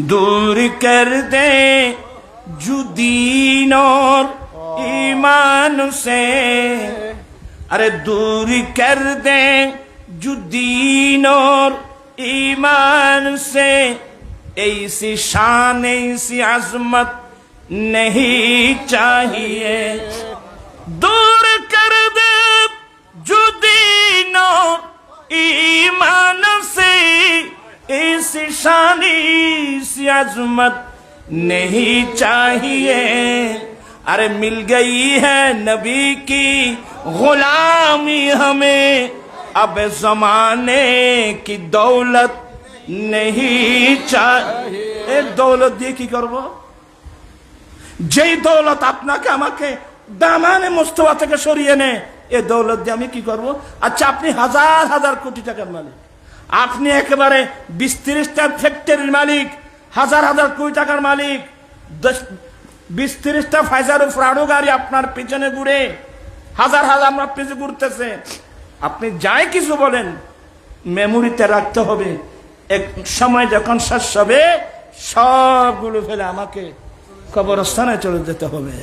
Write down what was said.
दूर कर दे जुदीन और ईमान से। अरे दूर कर दे जुदीन और ईमान से। ऐसी शान ऐसी अजमत नहीं चाहिए। दूर कर दे जुदीन और ईमान से। इस शान अजमत नहीं चाहिए अरे मिल गई है नबी की गुलामी हमें अब जमाने की दौलत नहीं चाहिए এ দৌলত দিয়ে কি করব যেই দৌলত আপনাকে আমাকে দামানে মোস্তফা থেকে সরিয়ে নে এ দৌলত দিয়ে আমি কি করব আচ্ছা আপনি হাজার হাজার কোটি টাকার মালিক আপনি একেবারে বিশ তিরিশটা ফ্যাক্টরির মালিক হাজার হাজার কোটি টাকার মালিক। বিশ, তিরিশটা ফাইজার ফ্রাডো গাড়ি আপনার পিছনে ঘুরে। হাজার হাজার আমরা পিছনে ঘুরতেছে। আপনি যাই কিছু বলেন মেমোরিতে রাখতে হবে। এক সময় যখন শেষ হবে, সবগুলো ফেলে আমাকে কবরস্থানে চলে যেতে হবে।